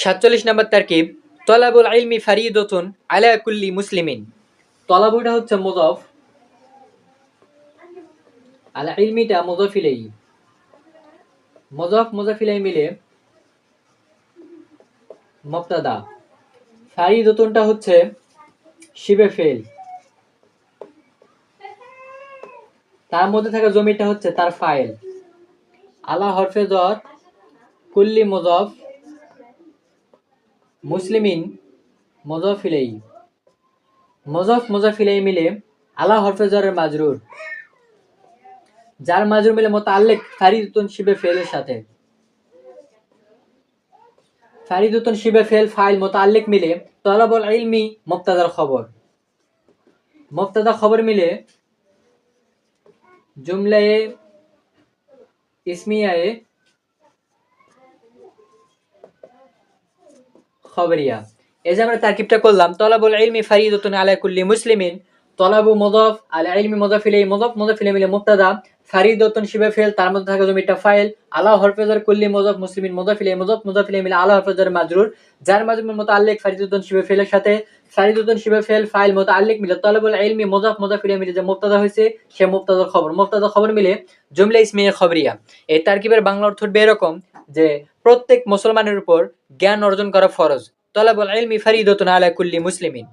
সাতচল্লিশ নম্বর তারকিব, তলাবুল ইলমি ফারিদতুন আলা কুল্লি মুসলিমিন। তলাবুটা হচ্ছে মোজফ। আলা ইলমিটা মুজফিলেই। মুজফ, মুজফিলাই মিলে মুক্তাদা ফারিদতুনটা হচ্ছে শিবে ফেল। তার মধ্যে থাকা জমিটা হচ্ছে তার ফাইল। আলা হরফে জ্বর, কুল্লি মুজফ। মুসলিমিন মজফিলাই। মজফ মজফিলাই মিলে আলা হরফে জ্বরের মাজরুর। যার মাজরুর মিলে মোতাল্লেক ফারিদুতুন শিবে ফেলের সাথে। ফারিদুতুন শিবে ফেল ফাইল মোতাল্লেক মিলে তলাবল ইলমি মুক্তাদার খবর। মুক্তাদা খবর মিলে জুমলায়ে ইসমিয়ায়ে খবরিয়া। এই যে আমরা তারকিবটা করলাম, তলাবুল ইলমি ফারিদতুন আলা কুল্লি মুসলিমিন, তলাবু মুদাফ, আলা ইলমি মুদাফ ইলাইহি মুদাফ মুদাফ ইলাইহি মিলে মুবতাদা, ফারিদতুন শিবে ফেল, তার মধ্যে থাকা জমিটা ফাইল, আলা হরফেজার কুল্লি মুদাফ মুসলিমিন, মুদাফ ইলাইহি মুদাফ মুদাফ ইলাইহি মিলে আলা হরফেজার মাজরুর, যার মাজরুর মুতাআল্লিক ফারিদতুন শিবে ফেলের সাথে, ফারিদতুন শিবে ফেল, ফাইল মুতাআল্লিক মিলে তলাবুল ইলমি মুদাফ মুদাফ ইলাইহি মিলে যে মুবতাদা হয়েছে, সে মুবতাদার খবর। মুবতাদা খবর মিলে জুমলা ইসমিয়া খবরিয়া। এই তারকিবের বাংলা অর্থ হবে এরকম যে প্রত্যেক মুসলমানের উপর জ্ঞান অর্জন করা ফরজ। তলাবুল ইলমি ফারিদতুন আলা কুল্লি মুসলিমিন।